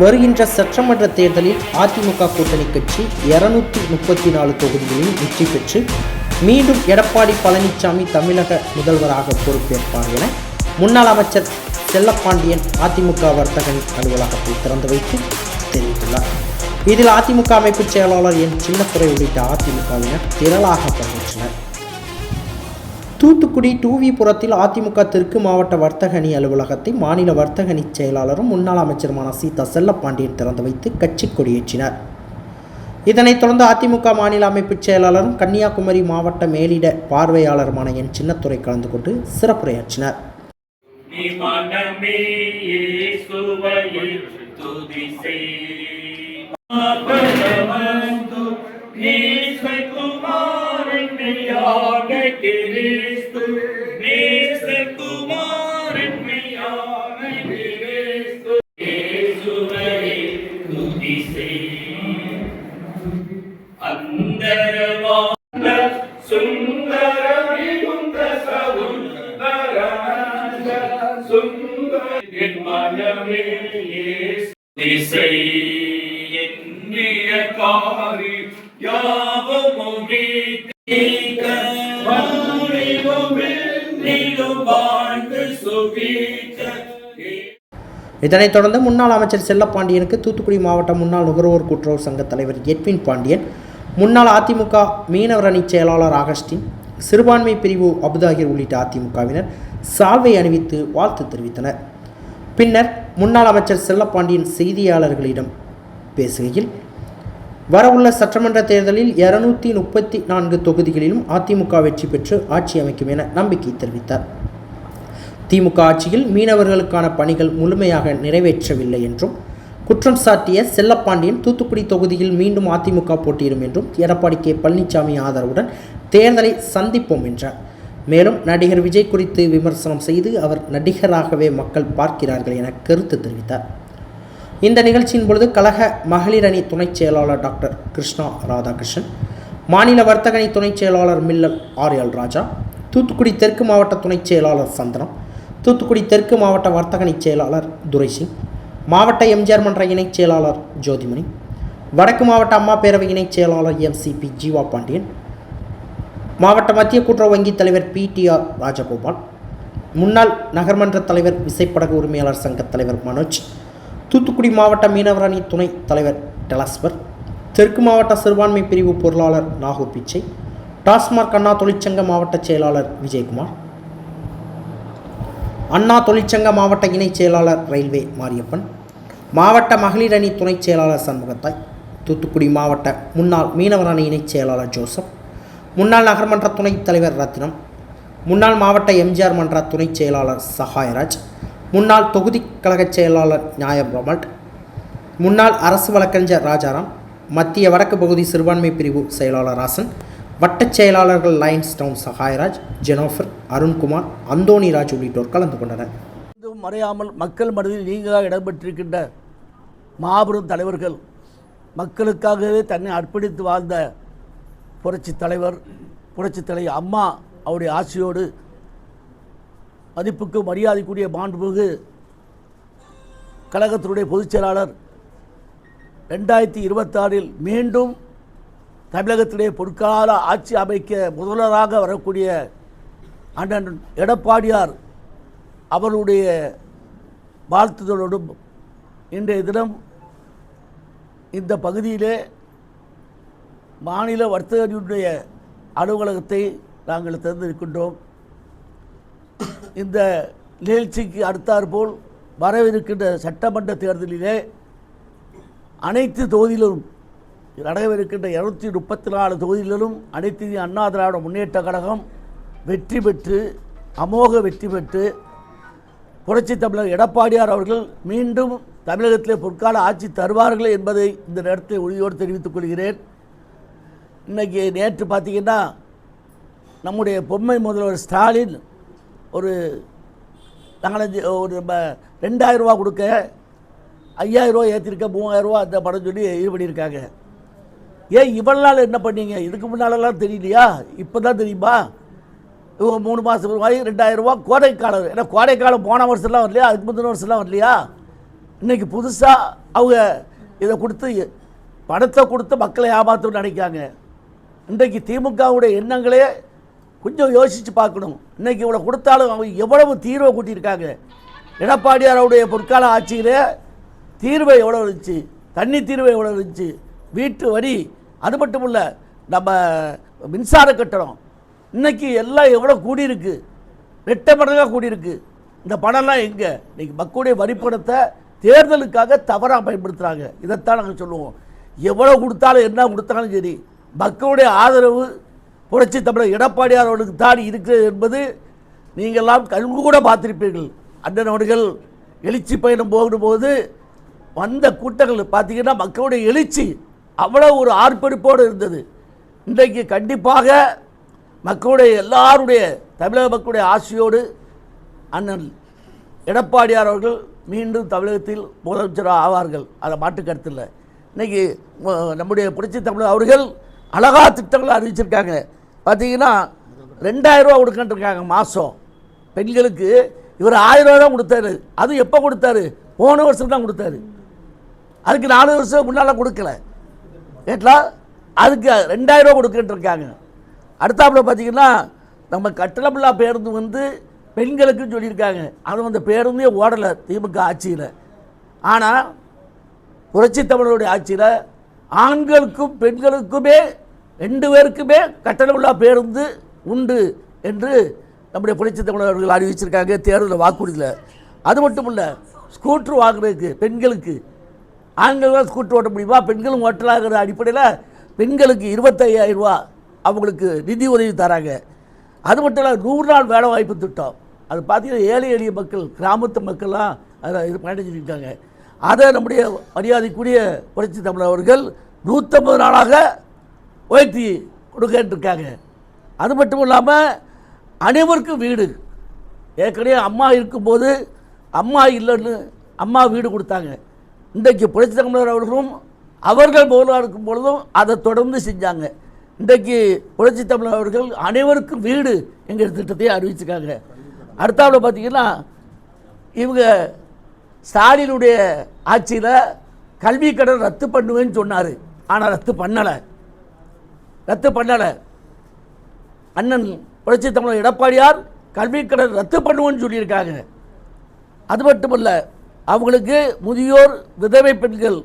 வருகின்ற சட்டமன்ற தேர்தலில் அதிமுக கூட்டணி கட்சி இருநூத்தி முப்பத்தி நாலு தொகுதிகளில் வெற்றி பெற்று மீண்டும் எடப்பாடி பழனிசாமி தமிழக முதல்வராக பொறுப்பேற்பார் என முன்னாள் அமைச்சர் செல்லப்பாண்டியன் அதிமுக வர்த்தகன் அலுவலகத்தை திறந்து வைத்து தெரிவித்துள்ளார். இதில் அதிமுக அமைப்பு செயலாளர் என் சின்னத்துறை உள்ளிட்ட அதிமுகவினர் திரளாக பங்கேற்றனர். தூத்துக்குடி டூவிபுரத்தில் அதிமுக தெற்கு மாவட்ட வர்த்தக அணி அலுவலகத்தை மாநில வர்த்தக அணி செயலாளரும் முன்னாள் அமைச்சருமான சீதா செல்லப்பாண்டியன் திறந்து வைத்து கட்சி கொடியேற்றினார். இதனைத் தொடர்ந்து அதிமுக மாநில அமைப்பு செயலாளரும் கன்னியாகுமரி மாவட்ட மேலிட பார்வையாளருமான என் சின்னத்துறை கலந்து கொண்டு சிறப்புரையாற்றினார். நீ இதனைத் தொடர்ந்து முன்னாள் அமைச்சர் செல்லப்பாண்டியனுக்கு தூத்துக்குடி மாவட்ட முன்னாள் நுகர்வோர் கூட்டுறவு சங்க தலைவர் எட்வின் பாண்டியன் முன்னாள் அதிமுக மீனவர் அணி செயலாளர் ஆகஸ்டின் சிறுபான்மை பிரிவு அபுதாகிர் உள்ளிட்ட அதிமுகவினர் சால்வை அணிவித்து வாழ்த்து தெரிவித்தனர். பின்னர் முன்னாள் அமைச்சர் செல்லப்பாண்டியன் செய்தியாளர்களிடம் பேசுகையில் வரவுள்ள சட்டமன்ற தேர்தலில் இருநூத்தி முப்பத்தி நான்கு தொகுதிகளிலும் அதிமுக வெற்றி பெற்று ஆட்சி அமைக்கும் என நம்பிக்கை தெரிவித்தார். திமுக ஆட்சியில் மீனவர்களுக்கான பணிகள் முழுமையாக நிறைவேற்றவில்லை என்றும் குற்றம் சாட்டிய செல்லப்பாண்டியன் தூத்துக்குடி தொகுதியில் மீண்டும் அதிமுக போட்டியிடும் என்றும் எடப்பாடி கே பழனிசாமி ஆதரவுடன் தேர்தலை சந்திப்போம் என்றார். மேலும் நடிகர் விஜய் குறித்து விமர்சனம் செய்து அவர் நடிகராகவே மக்கள் பார்க்கிறார்கள் என கருத்து தெரிவித்தார். இந்த நிகழ்ச்சியின் பொழுது கழக மகளிர் அணி துணைச் செயலாளர் டாக்டர் கிருஷ்ணா ராதாகிருஷ்ணன் மாநில வர்த்தக அணி துணைச் செயலாளர் மில்லல் ஆர்யல் ராஜா தூத்துக்குடி தெற்கு மாவட்ட துணைச் செயலாளர் சந்தனம் தூத்துக்குடி தெற்கு மாவட்ட வர்த்தக செயலாளர் துரைசிங் மாவட்ட எம்ஜிஆர் மன்ற இணைச் செயலாளர் ஜோதிமணி வடக்கு மாவட்ட அம்மா பேரவை இணைச் செயலாளர் எம்சிபி ஜீவா பாண்டியன் மாவட்ட மத்திய கூட்டுறவு வங்கி தலைவர் பிடிஆர் ராஜகோபால் முன்னாள் நகர்மன்ற தலைவர் விசைப்படகு உரிமையாளர் சங்க தலைவர் மனோஜ் தூத்துக்குடி மாவட்ட மீனவர் அணி தலைவர் டெலாஸ்பர் தெற்கு மாவட்ட சிறுபான்மை பிரிவு பொருளாளர் நாகூர் பிச்சை டாஸ்மாக் அண்ணா தொழிற்சங்க மாவட்ட செயலாளர் விஜயகுமார் அண்ணா தொழிற்சங்க மாவட்ட இணைச் செயலாளர் ரயில்வே மாரியப்பன் மாவட்ட மகளிர் அணி துணைச் செயலாளர் சண்முகத்தாய் தூத்துக்குடி மாவட்ட முன்னாள் மீனவர் அணி இணைச் செயலாளர் ஜோசப் முன்னாள் நகர்மன்ற துணைத் தலைவர் ரத்னம் முன்னாள் மாவட்ட எம்ஜிஆர் மன்ற துணைச் செயலாளர் சகாயராஜ் முன்னாள் தொகுதி கழகச் செயலாளர் நியாயம் ரொமல்ட் முன்னாள் அரசு வழக்கறிஞர் ராஜாராம் மத்திய வடக்கு பகுதி சிறுபான்மை பிரிவு செயலாளர் ராசன் வட்டச் செயலாளர்கள் லயன்ஸ் டவுன் சகாயராஜ் ஜெனோஃபர் அருண்குமார் அந்தோணிராஜ் உள்ளிட்டோர் கலந்து கொண்டனர். மறையாமல் மக்கள் மனதில் நீங்களாக இடம்பெற்றிருக்கின்ற மாபெரும் தலைவர்கள் மக்களுக்காகவே தன்னை அர்ப்பணித்து வாழ்ந்த புரட்சி தலைவர் புரட்சி தலைவர் அம்மா அவருடைய ஆட்சியோடு மதிப்புக்கு மரியாதைக்குரிய மாண்புமிகு கழகத்தினுடைய பொதுச் செயலாளர் ரெண்டாயிரத்தி இருபத்தாறில் மீண்டும் தமிழகத்திலே பொற்கால ஆட்சி அமைக்க முதல்வராக வரக்கூடிய அண்ணன் எடப்பாடியார் அவருடைய வாழ்த்துதலோடும் இன்றைய தினம் இந்த பகுதியிலே மாநில வர்த்தகனுடைய அலுவலகத்தை நாங்கள் திறந்திருக்கின்றோம். இந்த நிகழ்ச்சிக்கு அடுத்தாற்போல் வரவிருக்கின்ற சட்டமன்ற தேர்தலிலே அனைத்து தொகுதியிலும் நடைபெறுகின்ற இருநூத்தி முப்பத்தி நாலு தொகுதிகளிலும் அனைத்து அண்ணா திராவிட முன்னேற்ற கழகம் வெற்றி பெற்று அமோக வெற்றி பெற்று புரட்சி தமிழர் எடப்பாடியார் அவர்கள் மீண்டும் தமிழகத்திலே பொற்கால ஆட்சி தருவார்கள் என்பதை இந்த நேரத்தில் உறுதியோடு தெரிவித்துக் கொள்கிறேன். இன்றைக்கி நேற்று பார்த்தீங்கன்னா நம்முடைய பொம்மை முதல்வர் ஸ்டாலின் ஒரு நாலஞ்சு ஒரு நம்ம ரெண்டாயிரம் ரூபா கொடுக்க ஐயாயிரம் ரூபா ஏற்றிருக்க மூவாயிரம் ரூபா அந்த படம் சொல்லி இது பண்ணியிருக்காங்க. ஏன் இவ்வளோ நாள் என்ன பண்ணீங்க? இதுக்கு முன்னாலெல்லாம் தெரியலையா? இப்போ தான் தெரியுமா? இவங்க மூணு மாதம் மாதிரி ரெண்டாயிரரூபா கோடைக்காலம் ஏன்னா கோடைக்காலம் போன வருஷம்லாம் வரலையா? அதுக்கு முந்தின வருஷம்லாம் வரலையா? இன்னைக்கு புதுசாக அவங்க இதை கொடுத்து பணத்தை கொடுத்து மக்களை ஏமாற்றணும்னு நினைக்காங்க இன்றைக்கு திமுகவுடைய எண்ணங்களே கொஞ்சம் யோசித்து பார்க்கணும். இன்னைக்கு இவ்வளோ கொடுத்தாலும் அவங்க எவ்வளவு தீர்வை கூட்டியிருக்காங்க? எடப்பாடியாருடைய பொற்கால ஆட்சியிலே தீர்வை எவ்வளோ இருந்துச்சு? தண்ணி தீர்வை எவ்வளோ இருந்துச்சு? வீட்டு வரி அது மட்டும் இல்லை நம்ம மின்சார கட்டணம். இன்னைக்கு எல்லாம் எவ்வளோ கூடியிருக்கு? ரெட்டை மடங்காக கூடியிருக்கு. இந்த பணம்லாம் எங்கே? இன்னைக்கு மக்களுடைய வரிப்பணத்தை தேர்தலுக்காக தவறாக பயன்படுத்துகிறாங்க இதைத்தான் நாங்கள் சொல்லுவோம். எவ்வளோ கொடுத்தாலும் என்ன கொடுத்தாலும் சரி மக்களுடைய ஆதரவு புரட்சி தமிழர் எடப்பாடியார் அவர்களுக்கு தான் இருக்கிறது என்பது நீங்கள்லாம் கண்கு கூட பார்த்துருப்பீர்கள். அண்ணன் அவர்கள் எழுச்சி பயணம் போகும்போது வந்த கூட்டங்கள் பார்த்தீங்கன்னா மக்களுடைய எழுச்சி அவ்வளோ ஒரு ஆர்ப்பரிப்போடு இருந்தது. இன்றைக்கு கண்டிப்பாக மக்களுடைய எல்லாருடைய தமிழக மக்களுடைய ஆசையோடு அண்ணன் எடப்பாடியார் அவர்கள் மீண்டும் தமிழகத்தில் முதலமைச்சராக ஆவார்கள். அதை மாட்டு கருத்தில் இன்றைக்கி நம்முடைய புரட்சி தமிழர் அவர்கள் அழகா திட்டங்களை அறிவிச்சிருக்காங்க. பார்த்தீங்கன்னா ரெண்டாயிரரூவா கொடுக்கன்ட்ருக்காங்க மாதம் பெண்களுக்கு இவர் ஆயிரம் ரூபா தான் கொடுத்தாரு. அது எப்போ கொடுத்தாரு? போன வருஷம் தான் கொடுத்தாரு. அதுக்கு நாலு வருஷம் முன்னால் கொடுக்கல. கேட்டா அதுக்கு ரெண்டாயிரம் ரூபா கொடுக்கிட்டு இருக்காங்க அடுத்தாப்புல பார்த்தீங்கன்னா நம்ம கட்டணமில்லா பேருந்து வந்து பெண்களுக்குன்னு சொல்லியிருக்காங்க. அது அந்த பேருந்தே ஓடலை திமுக ஆட்சியில். ஆனால் புரட்சி தமிழருடைய ஆட்சியில் ஆண்களுக்கும் பெண்களுக்குமே ரெண்டு பேருக்குமே கட்டணமில்லா பேருந்து உண்டு என்று நம்முடைய புரட்சி தமிழர்கள் அறிவிச்சிருக்காங்க தேர்தல் வாக்குறுதியில். அது மட்டும் இல்லை ஸ்கூட்ரு வாங்குறதுக்கு பெண்களுக்கு ஆண்கள் ஸ்கூட்டர் ஓட்ட முடியுமா? பெண்களும் ஓட்டலாங்கிற அடிப்படையில் பெண்களுக்கு இருபத்தையாயிரம் ரூபா அவங்களுக்கு நிதி உதவி தராங்க. அது மட்டும் இல்லை நூறு நாள் வேலை வாய்ப்பு திட்டம். அது பார்த்தீங்கன்னா ஏழை எளிய மக்கள் கிராமத்து மக்கள்லாம் அதில் இது பயணிச்சிருக்காங்க அதை நம்முடைய மரியாதைக்குரிய புரட்சி தமிழர் அவர்கள் நூற்றம்பது நாளாக உயர்த்தி கொடுக்கின்றிருக்காங்க அது மட்டும் இல்லாமல் அனைவருக்கும் வீடு. ஏற்கனவே அம்மா இருக்கும்போது அம்மா இல்லைன்னு அம்மா வீடு கொடுத்தாங்க. இன்றைக்கு புரட்சி தமிழர் அவர்களும் அவர்கள் முதல்வராக இருக்கும் பொழுதும் அதை தொடர்ந்து செஞ்சாங்க. இன்றைக்கு புரட்சி தமிழர் அவர்கள் அனைவருக்கும் வீடு எங்கள் திட்டத்தையே அறிவிச்சிருக்காங்க. அடுத்தாவில் பார்த்தீங்கன்னா இவங்க ஸ்டாலினுடைய ஆட்சியில் கல்வி கடன் ரத்து பண்ணுவேன்னு சொன்னார். ஆனால் ரத்து பண்ணலை. ரத்து பண்ணலை. அண்ணன் புரட்சி தமிழர் எடப்பாடியார் கல்வி கடன் ரத்து பண்ணுவோன்னு சொல்லியிருக்காங்க. அது மட்டுமல்ல அவங்களுக்கு முதியோர் விதவை பெண்கள்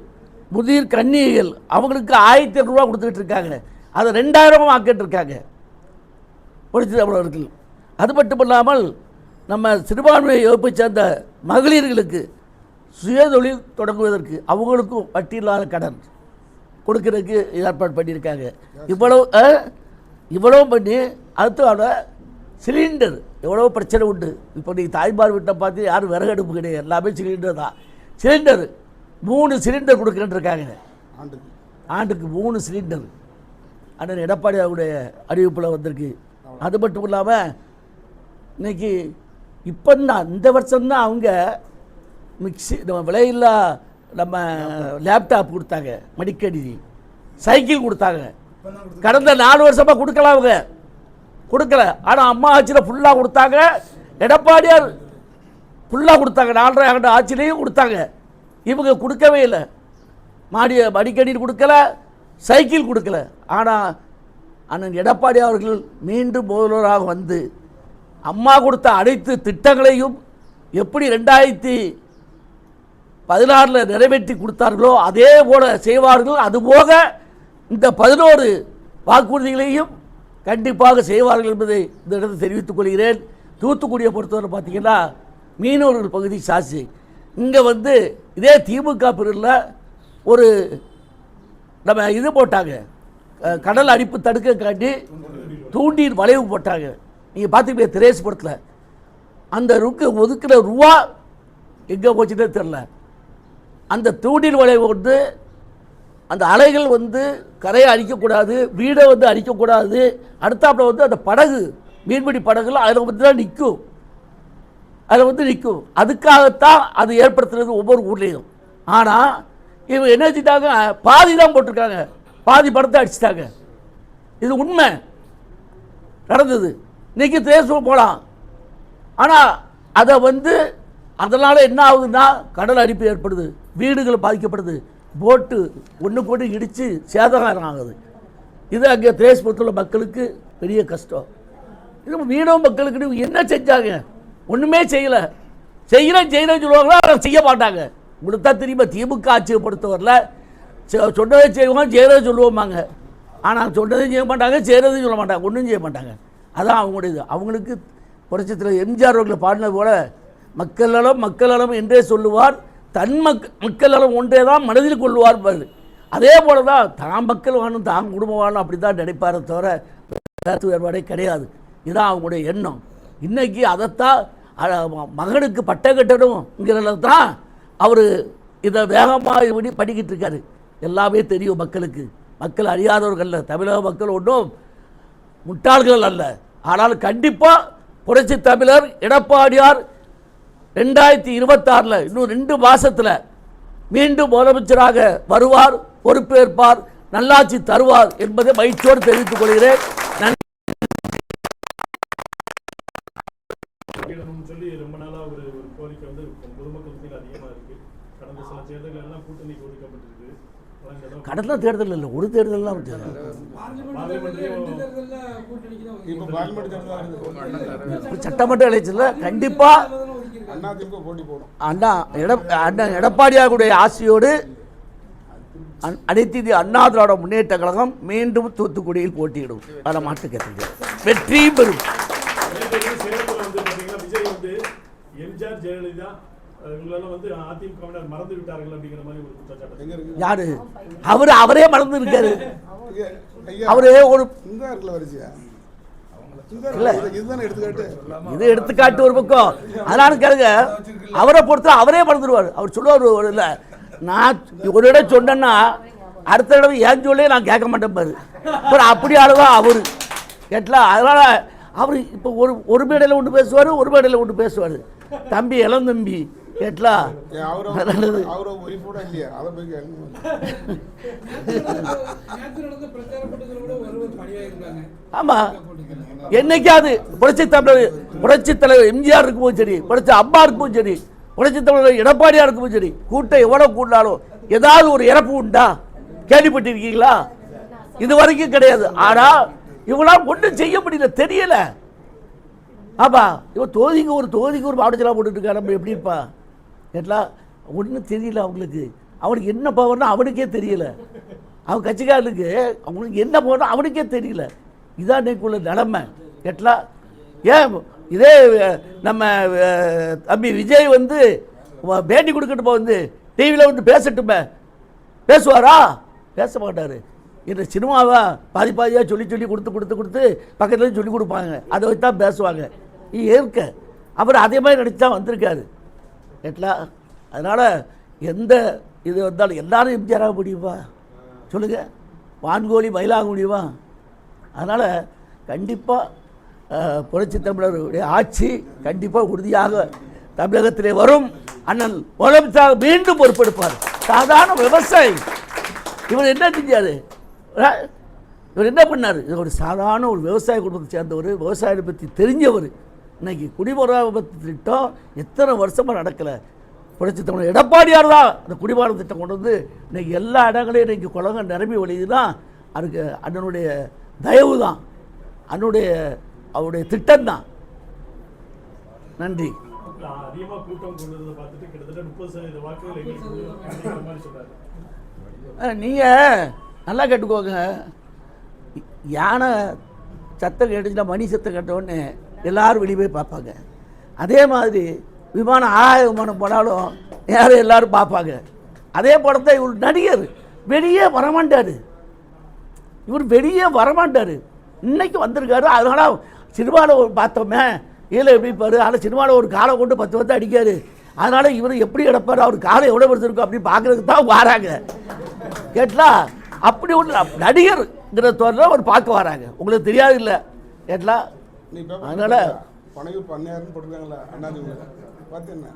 முதிர் கன்னிகைகள் அவங்களுக்கு ஆயிரத்தி ஐநூறுரூவா கொடுத்துக்கிட்டு இருக்காங்க. அதை ரெண்டாயிரமாக ஆக்கிட்டு இருக்காங்க புரட்சி தமிழர்கள் அது மட்டுமல்லாமல் நம்ம சிறுபான்மை வகுப்பை சேர்ந்த மகளிர்களுக்கு சுயதொழில் தொடங்குவதற்கு அவங்களுக்கும் வட்டி இல்லாத கடன் கொடுக்கறதுக்கு ஏற்பாடு பண்ணியிருக்காங்க. இவ்வளவு இவ்வளவும் இவ்வளவு பண்ணி அடுத்த சிலிண்டர் எவ்வளோ பிரச்சனை உண்டு. இப்போ நீங்கள் தாய்மார் வீட்டை பார்த்து யாரும் விறகு அடுப்பு கிடையாது. எல்லாமே சிலிண்டர் தான். சிலிண்டர் மூணு சிலிண்டர் கொடுக்குறேன்னு இருக்காங்க. ஆண்டுக்கு. மூணு சிலிண்டர். அண்ணன் எடப்பாடி அவருடைய அறிவிப்பில் வந்திருக்கு. அது மட்டும் இல்லாமல் இன்னைக்கு இப்போ தான் இந்த வருஷம்தான் அவங்க மிக்சி நம்ம விலையில்லா நம்ம லேப்டாப் கொடுத்தாங்க. மடிக்கணினி. சைக்கிள் கொடுத்தாங்க. கடந்த நாலு வருஷமாக கொடுக்கல அவங்க. கொடுக்கல. ஆனால் அம்மா ஆட்சியில் ஃபுல்லாக கொடுத்தாங்க. எடப்பாடியார் ஃபுல்லாக கொடுத்தாங்க. நாலரை ஆண்டு ஆட்சியிலையும் கொடுத்தாங்க. இவங்க கொடுக்கவே இல்லை. மாடி மடிக்கடி கொடுக்கல. சைக்கிள் கொடுக்கல. ஆனால் அண்ணன் எடப்பாடி அவர்கள் மீண்டும் முதல்வராக வந்து அம்மா கொடுத்த அனைத்து திட்டங்களையும் எப்படி ரெண்டாயிரத்தி பதினாறில் நிறைவேற்றி கொடுத்தார்களோ அதே போல செய்வார்கள். அதுபோக இந்த பதினோரு வாக்குறுதிகளையும் கண்டிப்பாக செய்வார்கள் என்பதை இந்த இடத்தில் தெரிவித்துக் கொள்கிறேன். தூத்துக்குடியை பொறுத்தவரை பார்த்தீங்கன்னா மீனவர்கள் பகுதி சாட்சி. இங்கே வந்து இதே திமுக பிரிவில் ஒரு நம்ம இது போட்டாங்க. கடல் அடிப்பு தடுக்கக்காண்டி தூண்டில் வளைவு போட்டாங்க. நீங்கள் பார்த்துருப்பீங்க திரேஸ் படத்தில். அந்த ருக்கு ஒதுக்கிற ரூபா எங்கே போச்சுன்னே தெரில அந்த தூண்டில் வளைவு வந்து அந்த அலைகள் வந்து கரையை அடிக்கக்கூடாது வீடை வந்து அடிக்கக்கூடாது அடுத்தாப்புல வந்து அந்த படகு மீன்பிடி படகுல அதில் வந்து தான் நிற்கும். அதில் வந்து நிற்கும். அதுக்காகத்தான் அது ஏற்படுத்துறது ஒவ்வொரு ஊர்லேயும். ஆனால் இவங்க என்ன செஞ்சிட்டாங்க? பாதி தான் போட்டிருக்காங்க. பாதி படத்தை அடிச்சிட்டாங்க. இது உண்மை. நடந்தது. இன்றைக்கி தேசம் போகலாம் ஆனால் அதை வந்து அதனால் என்ன ஆகுதுன்னா கடல் அரிப்பு ஏற்படுது. வீடுகள் பாதிக்கப்படுது. போட்டு ஒன்று போட்டு இடித்து சேதகாரம் ஆகுது. இது அங்கே தேசபுரத்தில் மக்களுக்கு பெரிய கஷ்டம். இது மீனவ மக்களுக்கு என்ன செஞ்சாங்க? ஒன்றுமே செய்யலை. செய்கிறேன் செய்கிறேன்னு சொல்லுவாங்களா? அதை செய்ய மாட்டாங்க. உங்களுக்கு தான் தெரியுமா? திமுக ஆட்சியை பொறுத்தவரையில் செ- சொன்னதை செய்வோம் செய்கிறதை சொல்லுவோமாங்க ஆனால் சொன்னதையும் செய்ய மாட்டாங்க செய்கிறதையும் சொல்ல மாட்டாங்க ஒன்றும் செய்ய மாட்டாங்க. அதான் அவங்களுடையது. அவங்களுக்கு புரட்சத்தில் எம்ஜிஆர் அவர்களை பாடினது போல மக்கள் நலம் மக்கள் நலம் என்றே சொல்லுவார். தன் மக் மக்கள் நலம் ஒன்றே தான் மனதில் கொள்வார் பாரு அதே போல தான் தான் மக்கள் வாழும் தான் குடும்பம் வாழும் அப்படி தான் நினைப்பாரே தவிர கருத்து வேறுபாடே கிடையாது. இதுதான் அவங்களுடைய எண்ணம். இன்றைக்கி அதைத்தான் மகனுக்கு பட்ட கட்டணுங்கிறத தான் அவர் இதை வேகமாக பண்ணி படிக்கிட்டு இருக்காரு. எல்லாமே தெரியும் மக்களுக்கு. மக்கள் அறியாதவர்கள் தமிழக மக்கள் ஒன்றும் முட்டாள்கள் அல்ல. ஆனால் கண்டிப்பாக புரட்சி தமிழர் எடப்பாடியார் ரெண்டாயிரத்தி இருபத்தாறில் இன்னும் ரெண்டு மாசத்துல மீண்டும் முதலமைச்சராக வருவார் பொறுப்பேற்பார் நல்லாட்சி தருவார் என்பதை மகிழ்ச்சியோடு தெரிவித்துக் கொள்கிறேன். நன்றி. போட்டியிடணும்னு சொல்லி ரொம்ப நாளா ஒரு ஒரு கோரிக்கை வந்து பொதுமக்கள் மத்தியில் அதிகமா இருக்கு. கடந்த சில தேர்தல்கள் எல்லாம் தேர்தல் இல்லை ஒரு தேர்தல் வருது சட்டமன்ற எலெக்ஷனில் கண்டிப்பாக அண்ணா அண்ணா எட அண்ணன் எடப்பாடியாருடைய ஆசையோடு அன்- அனைத்து இந்திய அண்ணா திராவிட முன்னேற்ற கழகம் மீண்டும் தூத்துக்குடியில் போட்டியிடும். அதில் மாற்று கேட்டது வெற்றி பெறும். யாரு? அவர் அவரே மறந்து இருக்காரு அவரே ஒரு இங்க இருக்குல்ல வரிசையா இங்க இல்ல. இருக்குல்ல, இது- எடுத்துக்காட்டு ஒரு பக்கம். அதனால கேளுங்க அவரை பொறுத்த அவரே மறந்துடுவார். அவர் சொல்லுவார் ஒரு இல்லை நான் ஒரு இடம் சொன்னேன்னா அடுத்த தடவை ஏன் சொல்லே நான் கேட்க மாட்டேன் பாரு. அப்புறம் அப்படி ஆளுதான் அவர். கேட்டலாம் அதனால அவர் இப்போ ஒரு ஒரு மேடையில் ஒன்று பேசுவார் ஒரு மேடையில் ஒன்று பேசுவார். தம்பி இளந்தம்பி பணியாயிருந்தாங்க ஆமாம் என்னைக்காவது புரட்சி தமிழர் புரட்சி தலைவர் எம்ஜிஆர் இருக்கும்போது சரி புரட்சி அம்மா இருக்கும்போது சரி புரட்சி தமிழர் எடப்பாடியார் இருக்கும்போது சரி கூட்டம் எவ்வளோ கூட்டினாலும் ஏதாவது ஒரு இறப்பு உண்டா? கேள்விப்பட்டிருக்கீங்களா? இது வரைக்கும் கிடையாது. ஆனால் இவங்களாம் ஒன்றும் செய்ய முடியல தெரியல. ஆமா. இவன் தொகுதிக்கு ஒரு தொகுதிக்கு ஒரு மாவட்டத்தில் போட்டுட்டு இருக்கா நம்ம எப்படி இருப்பா கேட்டா ஒன்றும் தெரியல அவங்களுக்கு. அவனுக்கு என்ன பவர்னா அவனுக்கே தெரியல. அவன் கட்சிக்காரனுக்கு அவனுக்கு என்ன பவர்னா அவனுக்கே தெரியல. இதான் இன்னைக்குள்ள நிலமை. கேட்டலா? ஏன் இதே நம்ம தம்பி விஜய் வந்து பேட்டி கொடுக்கட்டுமா வந்து டிவியில் வந்து பேசட்டுமே. பேசுவாரா? பேச மாட்டார். இந்த சினிமாவை பாதி பாதியாக சொல்லி சொல்லி கொடுத்து கொடுத்து கொடுத்து பக்கத்துல சொல்லி கொடுப்பாங்க. அதை வச்சு தான் பேசுவாங்க. இது ஏற்க அவர் அதே மாதிரி நடிச்சு தான் வந்திருக்காரு. ரைட்டா அதனால் எந்த இது வந்தாலும் எல்லாரும் எம்ஜிஆராக முடியுமா? சொல்லுங்கள் வான்கோழி மயிலாக முடியுமா? அதனால் கண்டிப்பாக புரட்சி தமிழருடைய ஆட்சி கண்டிப்பாக உறுதியாக தமிழகத்திலே வரும். அண்ணன் முதலமைச்சராக மீண்டும் பொறுப்பெடுப்பார். சாதாரண விவசாயி. இவர் என்ன செஞ்சார்? இவர் என்ன பண்ணார்? இது ஒரு சாதாரண ஒரு விவசாய குடும்பத்தை சேர்ந்தவர் விவசாயத்தை பற்றி தெரிஞ்சவர். இன்னைக்கு குடிமராமத்து திட்டம் எத்தனை வருஷமாக நடக்கலை? புரட்சி தமிழர் எடப்பாடியார் தான் அந்த குடிமராமத்து திட்டம் கொண்டு வந்து இன்னைக்கு எல்லா இடங்களையும் இன்னைக்கு குளங்கள் நிரம்பி வழியுதுன்னா அதுக்கு அண்ணனுடைய தயவு தான் அண்ணனுடைய அவருடைய திட்டம் தான் நன்றி நீங்கள் நல்லா கேட்டுக்கோங்க. யானை சத்தம் கேட்டுச்சுன்னா மணி சத்தம் கேட்டோடனே எல்லாரும் வெளியே போய் பார்ப்பாங்க. அதே மாதிரி விமானம் ஆகாய விமானம் போனாலும் யாரும் எல்லாரும் பார்ப்பாங்க. அதே போல தான் இவர் நடிகர். வெளியே வரமாட்டார். இவர் வெளியே வரமாட்டார். இன்னைக்கு வந்திருக்காரு. அதனால சினிமாவில் ஒரு பார்த்தோமே இதில் எப்படி பாரு ஆனால் சினிமாவில் ஒரு காலை கொண்டு பத்து பத்து அடிக்காரு. அதனால் இவர் எப்படி எடுப்பார் அவர் காலை எவ்வளோ பெருசிருக்கும் அப்படின்னு பார்க்குறதுக்கு தான் வராங்க. கேட்டலா அப்படி ஒன்று நடிகர்ங்கிற தோறில் அவர் பார்க்க வராங்க. உங்களுக்கு தெரியாது இல்லை. கேட்டலா அதனால பனையூர் பண்ணையாருன்னு போட்டிருக்காங்களா அண்ணா திமுக பார்த்து என்ன?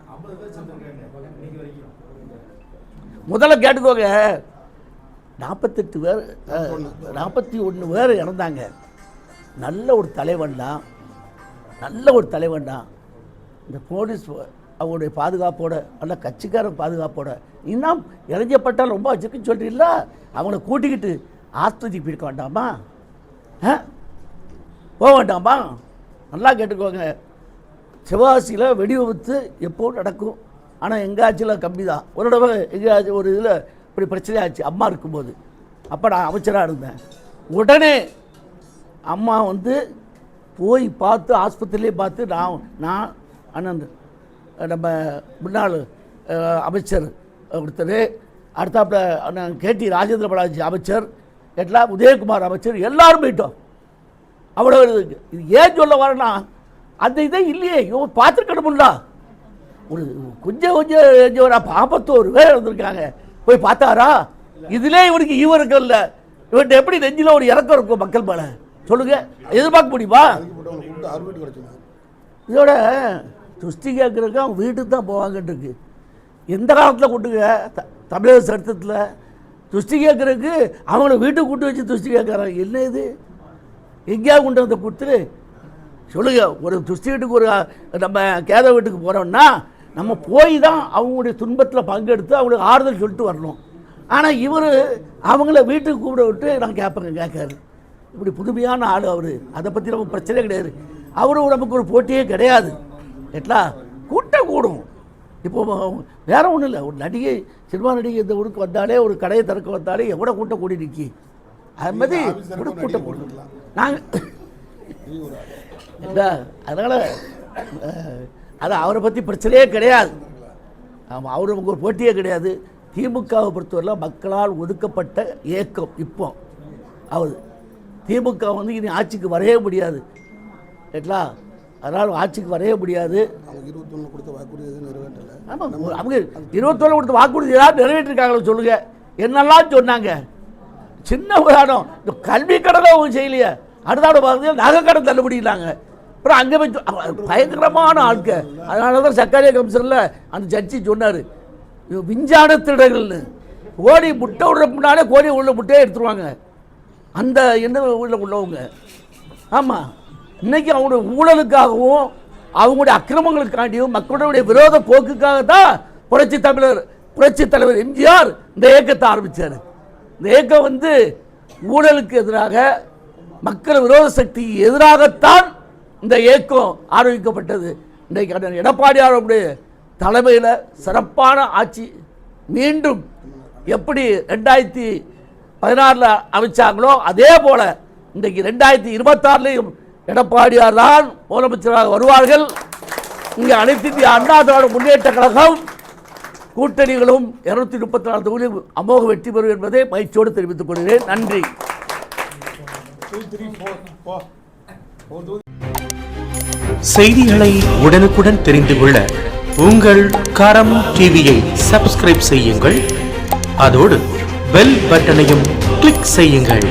முதல்ல கேட்டுக்கோங்க. நாற்பத்தெட்டு பேர் நாற்பத்தி ஒன்று பேர் இறந்தாங்க. நல்ல ஒரு தலைவன் தான் நல்ல ஒரு தலைவன் தான் இந்த போலீஸ் அவங்களுடைய பாதுகாப்போட நல்ல கட்சிக்கார பாதுகாப்போட இன்னும் இளைஞப்பட்டால் ரொம்ப வச்சிருக்குன்னு சொல்கிறீங்களா அவங்கள கூட்டிக்கிட்டு ஆஸ்பத்திரிக்கு போயிருக்க வேண்டாமா? ஆ போக வேண்டாமா? நல்லா கேட்டுக்கோங்க. சிவகாசியில் வெடி விபத்து எப்போ நடக்கும்? ஆனால் எங்காச்சில் கம்மி தான் ஒரு தடவை எங்கேயாச்சும் ஒரு இதில் இப்படி பிரச்சனை ஆச்சு. அம்மா இருக்கும்போது. அப்போ நான் அமைச்சராக இருந்தேன். உடனே அம்மா வந்து போய் பார்த்து ஆஸ்பத்திரியிலே பார்த்து நான் நான் அண்ணன் நம்ம முன்னாள் அமைச்சர் ஒருத்தர் அடுத்தாப்புல அண்ணன் கேடி ராஜேந்திர பாலாஜி அமைச்சர் எல்லாம் உதயகுமார் அமைச்சர் எல்லோரும் போயிட்டோம். அவ்வளோ இருக்கு இது ஏன் சொல்ல வரேன்னா அந்த இதே இல்லையே இவன் பார்த்துருக்கணும்ல ஒரு கொஞ்சம் கொஞ்சம் கொஞ்சம் பேர் இருந்திருக்காங்க போய் பார்த்தாரா? இதுலேயே இவனுக்கு ஈவம் இருக்குல்ல. இவன் எப்படி நெஞ்சில் ஒரு இறக்கம் இருக்கும் மக்கள் மேலே? சொல்லுங்க. எதிர்பார்க்க முடியுமா? இதோட துஷ்டி கேட்குறதுக்கு அவங்க வீட்டுக்கு தான் போவாங்கன்னு எந்த காலத்தில் கொண்டுங்க த தமிழக சரித்திரத்தில். துஷ்டி கேட்குறதுக்கு அவங்கள வீட்டுக்கு கூட்டு வச்சு துஷ்டி கேட்குறாங்க. என்ன இது? எங்கேயா கொண்டு வந்து கொடுத்துரு. சொல்லுங்க ஒரு துஷ்டி வீட்டுக்கு ஒரு நம்ம கேத வீட்டுக்கு போகிறோம்னா நம்ம போய் தான் அவங்களுடைய துன்பத்தில் பங்கெடுத்து அவங்களுக்கு ஆறுதல் சொல்லிட்டு வரணும். ஆனால் இவர் அவங்கள வீட்டுக்கு கூப்பிட விட்டு நான் கேட்பேங்க கேட்காரு. இப்படி புதுமையான ஆள் அவர். அதை பற்றி நமக்கு பிரச்சனை கிடையாது. அவரும் நமக்கு ஒரு போட்டியே கிடையாது. எட்லா கூட்டம் கூடும். இப்போ வேற ஒன்றும் இல்லை. ஒரு நடிகை சினிமா நடிகை இந்த ஊருக்கு வந்தாலே ஒரு கடையை திறக்க வந்தாலே எவ்வளோ கூட்டம் கூடி நிற்கி அது மாதிரி கூட கூட்டம் போட்டுக்கலாம். நாங்கள் அதனால அது அவரை பற்றி பிரச்சனையே கிடையாது. ஆமாம் அவர் நமக்கு ஒரு போட்டியே கிடையாது. திமுகவை பொறுத்தவரையில் மக்களால் ஒதுக்கப்பட்ட இயக்கம் இப்போ. அவர் திமுக வந்து இனி ஆட்சிக்கு வரவே முடியாது. ஏட்டா அதனால் ஆட்சிக்கு வரவே முடியாது. அவங்க இருபத்தொன்னு கொடுத்த வாக்குறுதி நிறைவேற்றல. ஆமாம் அவங்க இருபத்தொன்று கொடுத்த வாக்குறுதி ஏதாவது நிறைவேற்றிருக்காங்களோ சொல்லுங்க. என்னெல்லாம் சொன்னாங்க? சின்ன உதாரணம். இந்த கல்வி கடன் அவங்க செய்யலையே. அடுத்தாட பார்த்தீங்கன்னா நகை கடன் தள்ளுபடினாங்க அப்புறம் அங்கே போய் பயங்கரமான ஆட்க. அதனால தான் சர்க்காரிய கமிஷனில் அந்த ஜட்ஜி சொன்னார். விஞ்ஞான திருடர்கள்னு. கோழி முட்டை விடுற முன்னாலே கோழி உள்ள முட்டையே எடுத்துருவாங்க. அந்த என்ன உள்ள உள்ளவங்க. ஆமாம் இன்றைக்கி அவங்களுடைய ஊழலுக்காகவும் அவங்களுடைய அக்கிரமங்களுக்காண்டியும் மக்களுடைய விரோத போக்குக்காக தான் புரட்சி தமிழர் புரட்சி தலைவர் எம்ஜிஆர் இந்த இயக்கத்தை ஆரம்பித்தார் இந்த இயக்கம் வந்து ஊழலுக்கு எதிராக மக்கள் விரோத சக்திக்கு எதிராகத்தான் இந்த இயக்கம் ஆரம்பிக்கப்பட்டது. இன்றைக்கு அண்ணன் எடப்பாடியாருடைய தலைமையில் சிறப்பான ஆட்சி மீண்டும் எப்படி ரெண்டாயிரத்தி பதினாறில் அமைச்சாங்களோ அதே போல் இன்றைக்கு ரெண்டாயிரத்தி இருபத்தாறுலையும் எடப்பாடியார் தான் முதலமைச்சராக வருவார்கள். இங்கே அனைத்து இந்திய அண்ணா திராவிட முன்னேற்ற கழகம் கூட்டணிகளும் இருநூத்தி முப்பத்தி நாலு தொகுதியில் அமோக வெற்றி பெறும் என்பதை மகிழ்ச்சியோடு தெரிவித்துக் கொள்கிறேன். நன்றி. ஃபோர் செய்திகளை உடனுக்குடன் தெரிந்து கொள்ள உங்கள் கரம் டிவியை சப்ஸ்கிரைப் செய்யுங்கள். அதோடு பெல் பட்டனையும் கிளிக் செய்யுங்கள்.